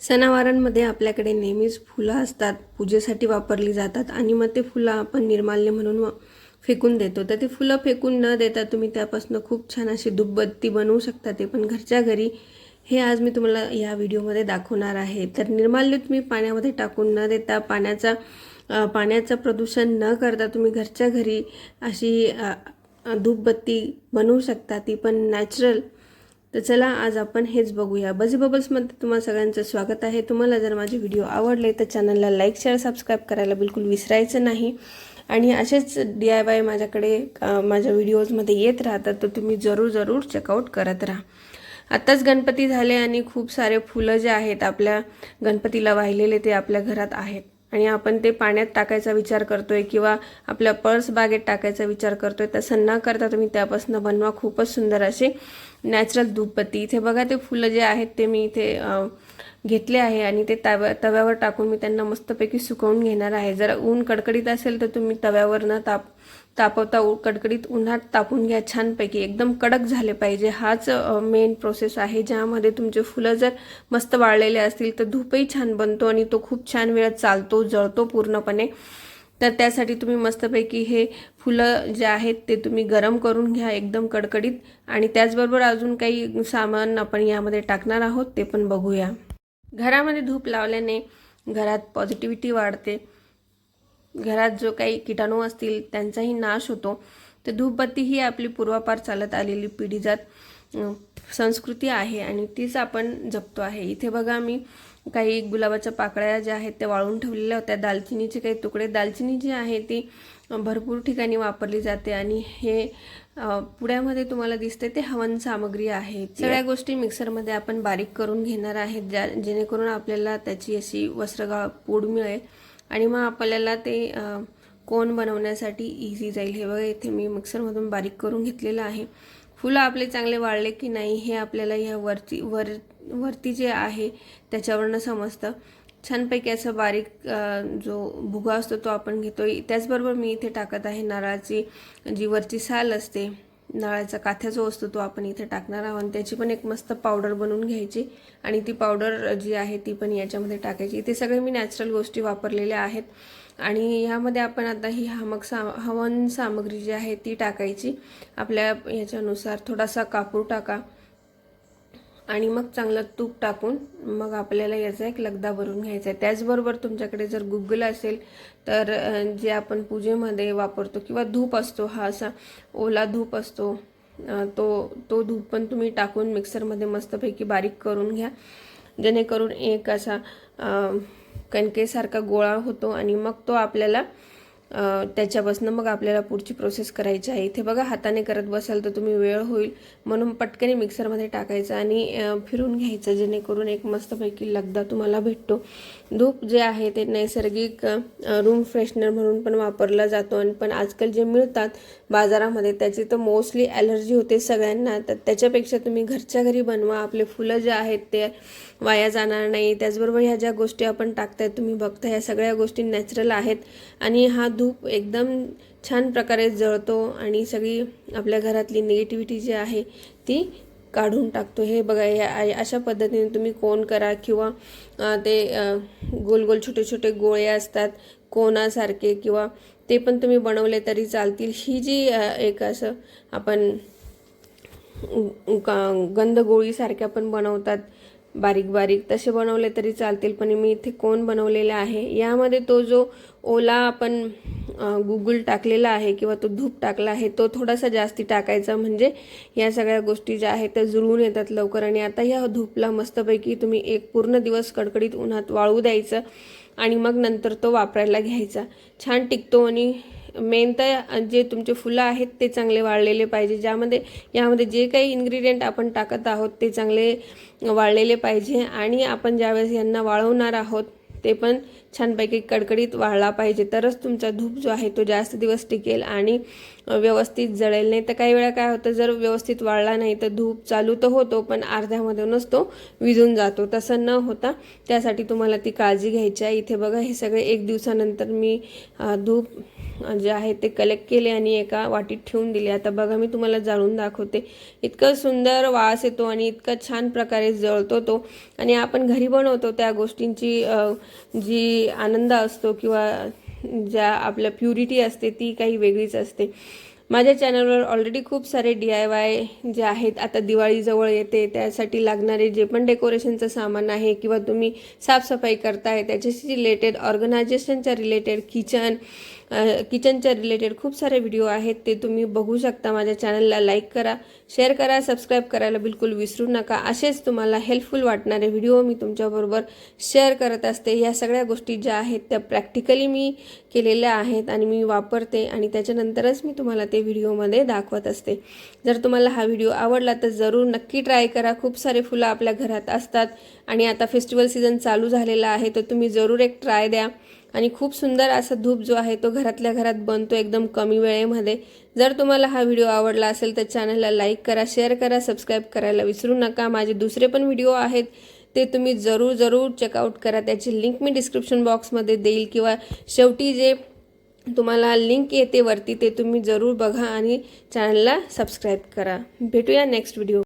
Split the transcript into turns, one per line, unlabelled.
सणावारांमध्ये आपल्याकडे नेहमीच फुलं असतात. पूजेसाठी वापरली जातात आणि मग ते फुलं आपण निर्माल्य म्हणून व- फेकून देतो. तर ते फुलं फेकून न देता तुम्ही त्यापासून खूप छान अशी धूपबत्ती बनवू शकता ते. पण घरच्या घरी हे आज मी तुम्हाला या व्हिडिओमध्ये दाखवणार आहे. तर निर्माल्य तुम्ही पाण्यामध्ये टाकून न देता पाण्याचा पाण्याचं प्रदूषण न करता तुम्ही घरच्या घरी अशी धूपबत्ती बनवू शकता. ती पण नॅचरल तर चला आज आपण हेच बघूया. बजी बबल्समध्ये तुम्हाला सगळ्यांचं स्वागत आहे. तुम्हाला जर माझे व्हिडिओ आवडले तर चॅनलला लाईक शेअर सबस्क्राईब करायला बिलकुल विसरायचं नाही. आणि असेच डी आय वाय माझ्याकडे माझ्या व्हिडिओजमध्ये येत राहतात तर तुम्ही जरूर जरूर चेकआउट करत राहा. आत्ताच गणपती झाले आणि खूप सारे फुलं जे आहेत आपल्या गणपतीला वाहिलेले ते आपल्या घरात आहेत. आणि आपण ते पाण्यात टाकायचा विचार करतोय किंवा आपल्या पर्स बागेत टाकायचा विचार करतोय तसं न करता तुम्ही त्यापासून बनवा. खूपच सुंदर असे नॅचरल धूपपत्ती इथे बघा ते फुलं जे आहेत ते मी इथे घेतले आहे आणि ते तव्या तव्यावर टाकून मी त्यांना मस्तपैकी सुकवून घेणार आहे. जर ऊन कडकडीत असेल तर तुम्ही तव्यावर न ताप तापवता उ- कडकडीत उन्हात तापून घ्या छानपैकी. एकदम कडक झाले पाहिजे. हाच मेन प्रोसेस आहे. ज्यामध्ये तुमचे फुलं जर मस्त वाळलेले असतील तर धूपही छान बनतो आणि तो खूप छान वेळ चालतो जळतो पूर्णपणे. तर त्यासाठी तुम्ही मस्तपैकी हे फुलं जे आहेत ते तुम्ही गरम करून घ्या एकदम कडकडीत. आणि त्याचबरोबर अजून काही सामान आपण यामध्ये टाकणार आहोत ते पण बघूया. घरामध्ये धूप लावल्याने घरात पॉझिटिव्हिटी वाढते. घरात जो काही किटाणू असतील त्यांचाही नाश होतो. तर धूपबत्ती ही आपली पूर्वापार चालत आलेली पिढीजात. जात संस्कृती आहे आणि तीच आपण जपतो आहे. इथे बघा मी काही गुलाबाच्या पाकळ्या ज्या आहेत त्या वाळून ठेवलेल्या होत्या. दालचिनीचे काही तुकडे. दालचिनी जी आहे ती भरपूर ठिकाणी वापरली जाते आणि हे अं, पुण्यामध्ये तुम्हाला दिसते ते हवन सामग्री आहे. सगळ्या गोष्टी मिक्सरमध्ये आपण बारीक करून घेणार आहेत ज्या जेणेकरून आपल्याला त्याची अशी वस्त्रगाळ पूड मिळेल आणि मग आपल्याला ते कोन बनवण्यासाठी इझी जाईल. हे बघा इथे मी मिक्सरमधून बारीक करून घेतलेलं आहे. फुलं आपले चांगले वाळले की नाही हे आपल्याला ह्या वरती वर वरती जे आहे त्याच्यावरनं समजतं. छानपैकी असं बारीक जो भुगा असतो तो आपण घेतो त्याचबरोबर मी इथे टाकत आहे नारळाची जी वरची साल असते नळाचा काथ्या जो असतो तो आपण इथे टाकणार आहोत. आणि त्याची पण एक मस्त पावडर बनवून घ्यायची. आणि ती पावडर जी आहे ती पण याच्यामध्ये टाकायची. इथे सगळे मी नॅचरल गोष्टी वापरलेल्या आहेत. आणि ह्यामध्ये आपण आता ही हमक सा हवन सामग्री जी आहे ती टाकायची. आपल्या याच्यानुसार थोडासा कापूर टाका. आणि मग चांगलं तूप टाकून मग आपल्याला याचा एक लगदा भरून घ्यायचा आहे. त्याचबरोबर तुमच्याकडे जर गुगल असेल तर जे आपण पूजेमध्ये वापरतो किंवा धूप असतो हा असा ओला धूप असतो तो तो धूप पण तुम्ही टाकून मिक्सरमध्ये मस्तपैकी बारीक करून घ्या. जेणेकरून एक असा कणकेसारखा गोळा होतो आणि मग तो आपल्याला त्याच्यापासून मग आपल्याला पुढची प्रोसेस करायची आहे. इथे बघा हाताने करत बसाल तर तुम्ही वेळ होईल. म्हणून पटकन मिक्सरमध्ये टाकायचं आणि फिरून घ्यायचं जेणेकरून एक मस्तपैकी लगदा तुम्हाला भेटतो. धूप जे आहे ते नैसर्गिक रूम फ्रेशनर म्हणून पण वापरला जातो आणि पण आजकाल जे मिळतात बाजारामध्ये त्याची तर मोस्टली ॲलर्जी होते सगळ्यांना. तर त्याच्यापेक्षा तुम्ही घरच्या घरी बनवा. आपले फुलं जे आहेत ते वाया जाणार नाही. त्याचबरोबर ह्या ज्या गोष्टी आपण टाकताय तुम्ही बघता ह्या सगळ्या गोष्टी नॅचरल आहेत. आणि हा धूप एकदम छान प्रकारे जळतो आणि सगळी आपल्या घरातली निगेटिव्हिटी जी आहे ती काढून टाकतो. हे बघा हे अशा पद्धतीने तुम्ही कोण करा किंवा ते गोल गोल छोटे छोटे गोळे असतात कोणासारखे किंवा ते पण तुम्ही बनवले तरी चालतील. ही जी एक असं आपण गंधगोळीसारख्या पण बनवतात बारीक बारीक तसे बनवले तरी चालतील पण मी इथे कोण बनवलेला आहे? यामध्ये तो जो ओला आपण गुगल टाकलेला आहे किंवा तो धूप टाकला आहे तो थोडासा जास्ती टाकायचा म्हणजे या सगळ्या गोष्टी ज्या आहेत त्या जुळून येतात लवकर. आणि आता या धूपला मस्तपैकी तुम्ही एक पूर्ण दिवस कडकडीत उन्हात वाळू द्यायचं आणि मग नंतर तो वापरायला घ्यायचा. छान टिकतो आणि मेन तर जे तुमचे फुलं आहेत ते चांगले वाळलेले पाहिजे. ज्यामध्ये यामध्ये जे काही इन्ग्रेडियंट आपण टाकत आहोत ते चांगले वाळलेले पाहिजे. आणि आपण ज्यावेळेस यांना वाळवणार आहोत ते पण छानपैकी कडकडीत वाळला पाहिजे. तरच तुमचा धूप जो आहे तो जास्त दिवस टिकेल आणि व्यवस्थित जळेल. नाही तर काही वेळा काय होतं जर व्यवस्थित वाळला नाही तर धूप चालू तर होतो पण अर्ध्यामधूनच तो विझून जातो. तसं न होता त्यासाठी तुम्हाला ती काळजी घ्यायची आहे. इथे बघा हे सगळे एक दिवसानंतर मी धूप जे आहे ते कलेक्ट केले आणि एका वाटीत ठेवून दिले. आता बघा मी तुम्हाला जाळून दाखवते. इतकं सुंदर वास येतो आणि इतका छान प्रकारे जळतो तो. आणि आपण घरी बनवतो त्या गोष्टींची जी आनंद असतो किंवा ज्या आपल्या प्युरिटी असते ती काही वेगळीच असते. माझ्या चॅनलवर ऑलरेडी खूप सारे डी आय वाय जे आहेत आता दिवाळीजवळ येते त्यासाठी लागणारे जे पण डेकोरेशनचं सामान आहे किंवा तुम्ही साफसफाई करताय त्याच्याशी रिलेटेड ऑर्गनायझेशनच्या रिलेटेड किचन किचनच्या रिलेटेड खूप सारे व्हिडिओ आहेत ते तुम्ही बघू शकता. माझ्या चॅनलला लाईक करा शेअर करा सबस्क्राईब करायला बिलकुल विसरू नका. असेच तुम्हाला हेल्पफुल वाटणारे व्हिडिओ मी तुमच्याबरोबर शेअर करत असते. या सगळ्या गोष्टी ज्या आहेत त्या प्रॅक्टिकली मी केलेल्या आहेत आणि मी वापरते आणि त्याच्यानंतरच मी तुम्हाला ते व्हिडिओमध्ये दाखवत असते. जर तुम्हाला हा व्हिडिओ आवडला तर जरूर नक्की ट्राय करा. खूप सारे फुलं आपल्या घरात असतात आणि आता फेस्टिवल सीझन चालू झालेला आहे तर तुम्ही जरूर एक ट्राय द्या. आणि खूप सुंदर असा धूप जो आहे तो घरातल्या घरात बनतो एकदम कमी वेळेमध्ये. जर तुम्हाला हा व्हिडिओ आवडला असेल तर चॅनलला लाईक करा शेअर करा सबस्क्राईब करायला विसरू नका. माझे दुसरे पण व्हिडिओ आहेत ते तुम्ही जरूर जरूर चेकआउट करा. त्याची लिंक मी डिस्क्रिप्शन बॉक्समध्ये देईल किंवा शेवटी जे तुम्हाला लिंक येते वरती ते तुम्ही जरूर बघा आणि चॅनलला सबस्क्राईब करा. भेटूया नेक्स्ट व्हिडिओ